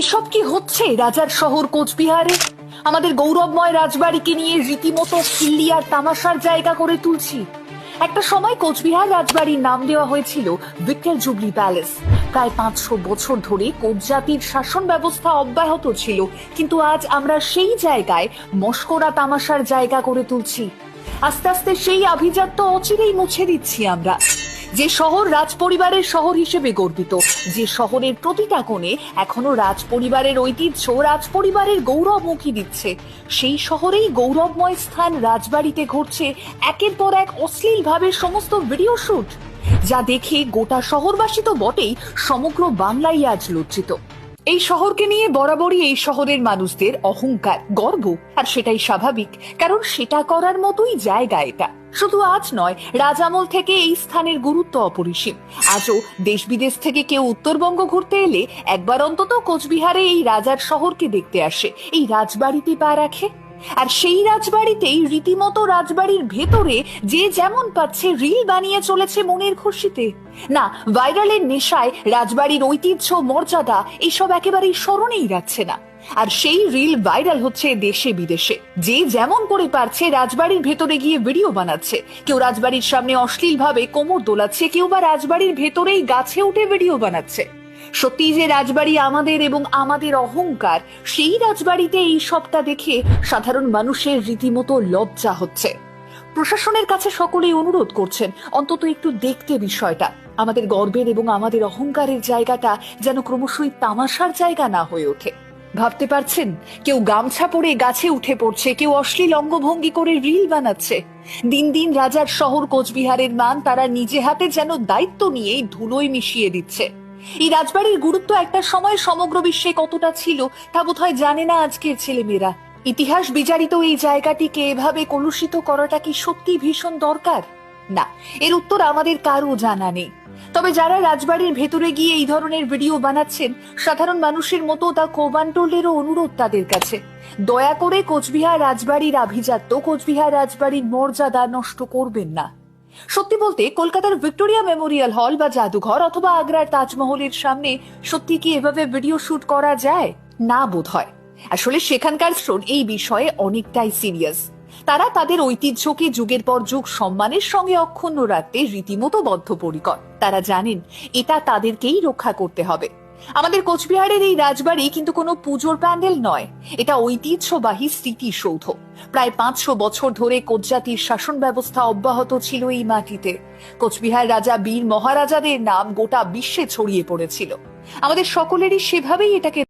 এসব কি হচ্ছে রাজার শহর কোচবিহারে? আমাদের গৌরবময় রাজবাড়িকে নিয়ে রীতিমতো খিল্লি আর তামাশার জায়গা করে তুলছি। একটা সময় কোচবিহার রাজবাড়ির নাম দেওয়া হয়েছিল ভিক্টর জুবলি প্যালেস। প্রায় পাঁচশো বছর ধরে কোচ জাতির শাসন ব্যবস্থা অব্যাহত ছিল, কিন্তু আজ আমরা সেই জায়গায় মস্করা তামাশার জায়গা করে তুলছি। আস্তে আস্তে সেই আভিজাত্য অচিরেই মুছে দিচ্ছি আমরা। যে শহর রাজ পরিবারের শহর হিসেবে গর্বিত, যে শহরের প্রতিটা কোণে এখনও রাজ পরিবারের ঐতিহ্য রাজ পরিবারের গৌরব মুখী দিচ্ছে। সেই শহরেই গৌরবময় স্থান রাজবাড়িতে ঘটছে একের পর এক অশ্লীল ভাবে সমস্ত ভিডিও শুট, যা দেখে গোটা শহরবাসী তো বটেই সমগ্র বাংলাই আজ লজ্জিত। এই শহরকে নিয়ে বরাবরই এই শহরের মানুষদের অহংকার, গর্ব, আর সেটাই স্বাভাবিক, কারণ সেটা করার মতোই জায়গা এটা। শুধু আজ নয় রাজামল থেকে এই স্থানের গুরুত্ব অপরিসীম। আজও দেশ বিদেশ থেকে কেউ উত্তরবঙ্গ ঘুরতে এলে একবার অন্তত কোচবিহারে এই রাজার শহরকে দেখতে আসে। এই রাজবাড়িতে পা রাখে। আর সেই রাজবাড়িতেই রীতিমতো রাজবাড়ির ভেতরে যে যেমন পাচ্ছে রিল বানিয়ে চলেছে মনের খুশিতে। না, ভাইরালের নেশায় রাজবাড়ির ঐতিহ্য, মর্যাদা এইসব একেবারেই স্মরণেই রাখছে না। আর সেই রিল ভাইরাল হচ্ছে দেশে বিদেশে। যে যেমন করে পারছে রাজবাড়ির ভেতরে গিয়ে ভিডিও বানাচ্ছে। কেউ রাজবাড়ির সামনে অশ্লীল ভাবে কোমর দোলাচ্ছে, কেউ বা রাজবাড়ির ভেতরেই গাছে উঠে ভিডিও বানাচ্ছে। সত্যি যে রাজবাড়ি আমাদের এবং আমাদের অহংকার, সেই রাজবাড়িতে এই সবটা দেখে সাধারণ মানুষের রীতিমতো লজ্জা হচ্ছে। প্রশাসনের কাছে সকলেই অনুরোধ করছেন, অন্তত একটু দেখতে বিষয়টা। আমাদের গর্বের এবং আমাদের অহংকারের জায়গাটা যেন ক্রমশই তামাশার জায়গা না হয়ে ওঠে। ভাবতে পারছেন? কেউ গামছা পরে গাছে উঠে পড়ছে, কেউ অশ্লীল অঙ্গভঙ্গি করে রিল বানাচ্ছে। দিন দিন রাজার শহর কোচবিহারের মান তারা নিজে হাতে যেন দায়িত্ব নিয়েই ধুলোয় মিশিয়ে দিচ্ছে। এই রাজবাড়ির গুরুত্ব একটা সময় সমগ্র বিশ্বে কতটা ছিল, তা বোধহয় জানে না আজকের ছেলেমেয়েরা। ইতিহাস বিচারিত এই জায়গাটিকে এভাবে কলুষিত করাটা কি সত্যি ভীষণ দরকার? না, এর উত্তর আমাদের কারও জানা নেই। তবে যারা রাজবাড়ির ভেতরে গিয়ে এই ধরনের ভিডিও বানাচ্ছেন, সাধারণ মানুষের মতো তা কোবান্টোলেরও অনুরোধ তাদের কাছে। দয়া করে কোচবিহার রাজবাড়ির আভিজাত্য, কোচবিহার রাজবাড়ির মর্যাদা নষ্ট করবেন না। সত্যি বলতে, কলকাতার ভিক্টোরিয়া মেমোরিয়াল হল বা জাদুঘর অথবা আগ্রার তাজমহলের সামনে সত্যি কি এভাবে ভিডিও শুট করা যায়? না বোধ হয়। আসলে সেখানকার শ্রোণ এই বিষয়ে অনেকটাই সিরিয়াস। তারা তাদের ঐতিহ্যকে যুগের পর যুগ সম্মানের সঙ্গে অক্ষুণ্ণ রাখতে রীতিমতো বদ্ধপরিকর। তারা জানেন, এটা তাদেরকেই রক্ষা করতে হবে। আমাদের কোচবিহারের এই রাজবাড়ি কিন্তু কোনো পুজোর প্যান্ডেল নয়। এটা ঐতিহ্যবাহী স্মৃতিসৌধ। প্রায় পাঁচশো বছর ধরে কোচজাতির শাসন ব্যবস্থা অব্যাহত ছিল এই মাটিতে। কোচবিহার রাজা বীর মহারাজাদের নাম গোটা বিশ্বে ছড়িয়ে পড়েছিল। আমাদের সকলেরই সেভাবেই এটাকে